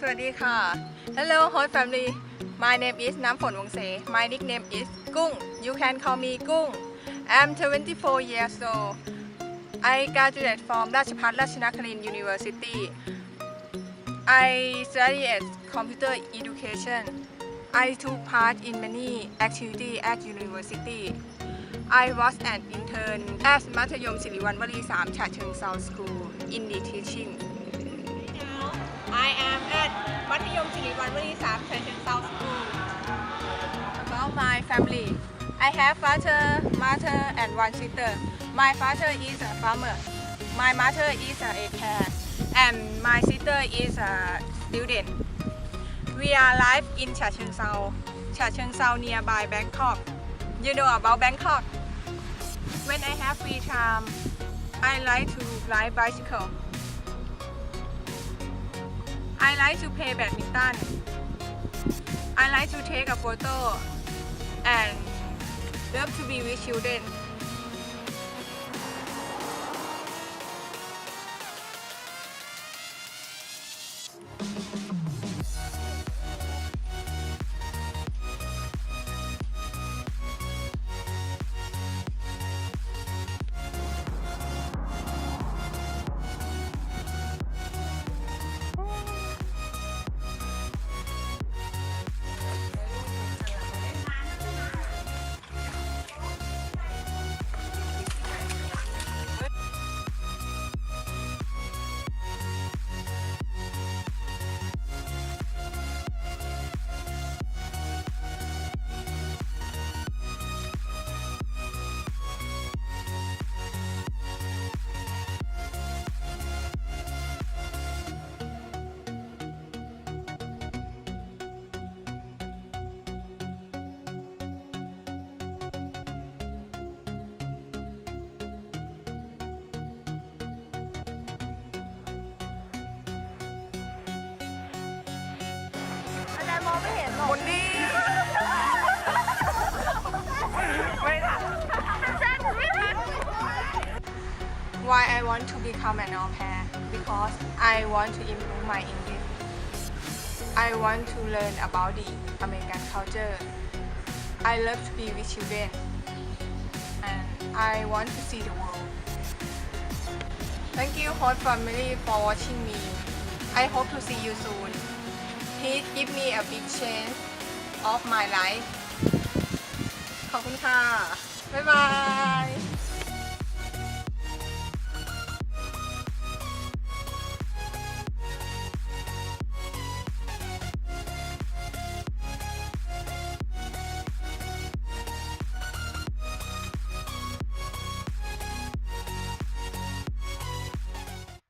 สวัสดีค่ะ Hello host family My name is น้ำฝนวงเส My nickname is กุ้ง You can call me กุ้ง I'm 24 years old I graduated from ราชภัฏราชนครินทร์ University I study at computer education I took part in many activities at university I was an intern at มัธยมศิริวัณวลี3ฉะเชิงเซา School in the teaching I am at มั Marwari Sam Tradition South School. About my family. I have father, mother and one sister. My father is a farmer. My mother is a teacher, And my sister is a student. We are live in Cha Sao. Cha Sao nearby Bangkok. You know about Bangkok? When I have free time, um, I like to ride bicycle. I like to play badminton. I like to take a photo and love to be with children. Why I want to become an au pair? Because I want to improve my English. I want to learn about the American culture. I love to be with children. And I want to see the world. Thank you, host family, for watching me. I hope to see you soon. Please give me a big chance of my life. ขอบคุณค่ะ บ๊ายบาย